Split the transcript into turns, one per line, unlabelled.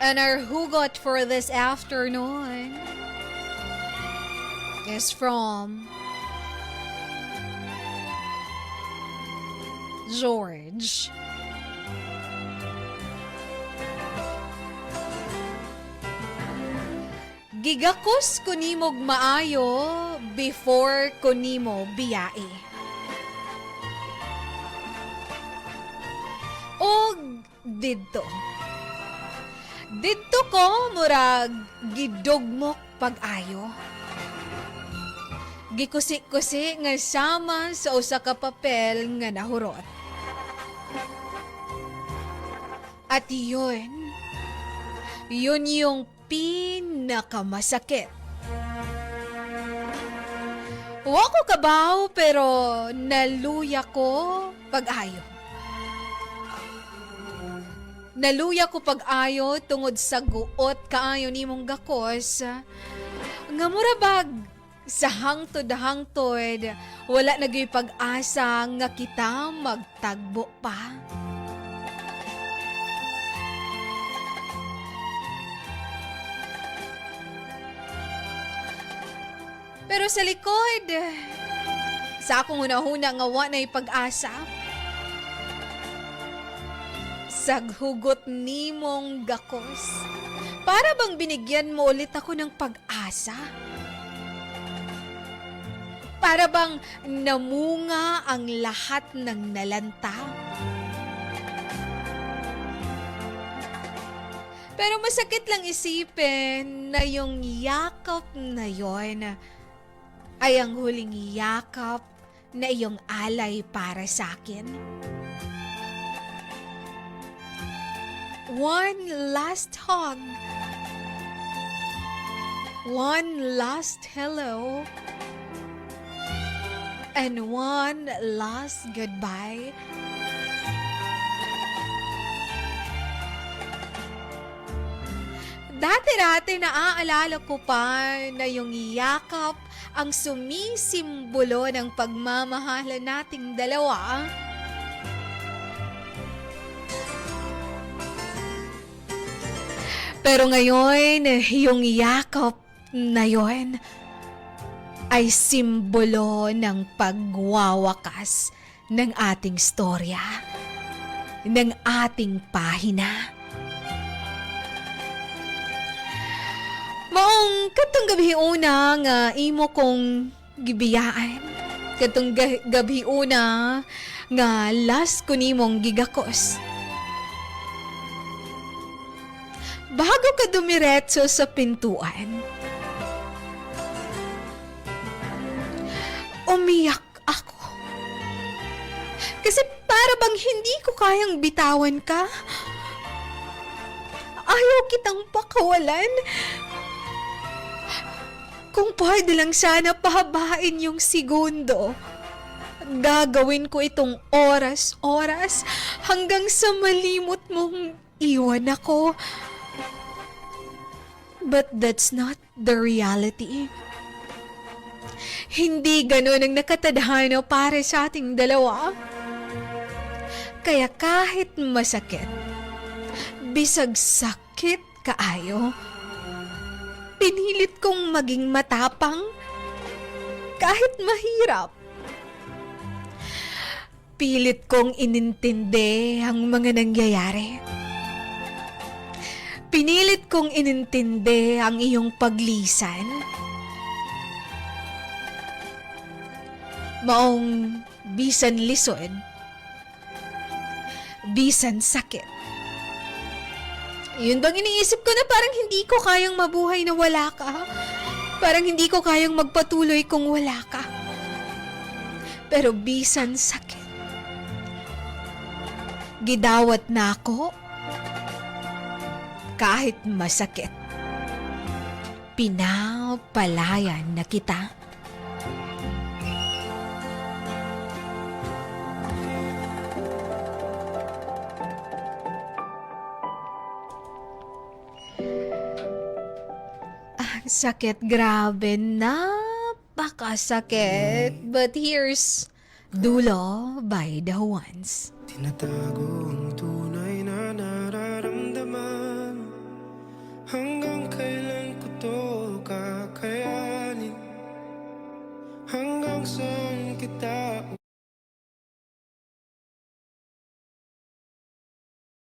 And our hugot for this afternoon is from George. Gigakos kunimog maayo before kunimo biyae. Og didto. Didto ko murag gidugmok pag-ayo. Gikusi-kusi nga sama sa usa ka papel nga nahurot. At yun, yun yung pinakamasakit. Wa ko kabaw pero naluya ko pag-ayo. Naluya ko pag-ayo tungod sa guot kaayo nimong gakos. Nga murabag sa hangtod-hangtod, wala nagyoy pag-asa nga kita magtagbo pa. Pero sa likod, sa akong hunahuna nga wa na pag-asa, saghugot nimong gakos. Para bang binigyan mo ulit ako ng pag-asa? Para bang namunga ang lahat ng nalanta? Pero masakit lang isipin na yung yakap na yon ay ang huling yakap na iyong alay para sa akin. One last hug. One last hello. And one last goodbye. Dati-dati naaalala ko pa na yung yakap ang sumisimbolo ng pagmamahalan nating dalawa. Pero ngayon, yung yakap na yon ay simbolo ng pagwawakas ng ating storya, ng ating pahina. Maong katong gabi una nga imo kong gibiyaan. Katong ga- gabi una nga last ko nimong gigakos. Bago ka dumiretso sa pintuan, umiyak ako. Kasi para bang hindi ko kayang bitawan ka. Ayaw kitang pakawalan. Kung pwede lang sana pahabain yung segundo. Gagawin ko itong oras-oras hanggang sa malimot mong iwan ako. But that's not the reality. Hindi ganun ang nakatadhana para sa ating dalawa. Kaya kahit masakit, bisag sakit kaayo, pinilit kong maging matapang kahit mahirap. Pilit kong inintindi ang mga nangyayari. Pinilit kong inintindi ang iyong paglisan. Maong bisan lisod, bisan sakit. Yun bang iniisip ko na parang hindi ko kayang mabuhay na wala ka? Parang hindi ko kayang magpatuloy kung wala ka. Pero bisan sakit. Gidawat na ako kahit masakit. Pinapalayan na kita. Ang sakit, grabe. Napakasakit. But here's Dulo by the Ones.
Tinatago ang tunay kakayanin Hanggang saan kita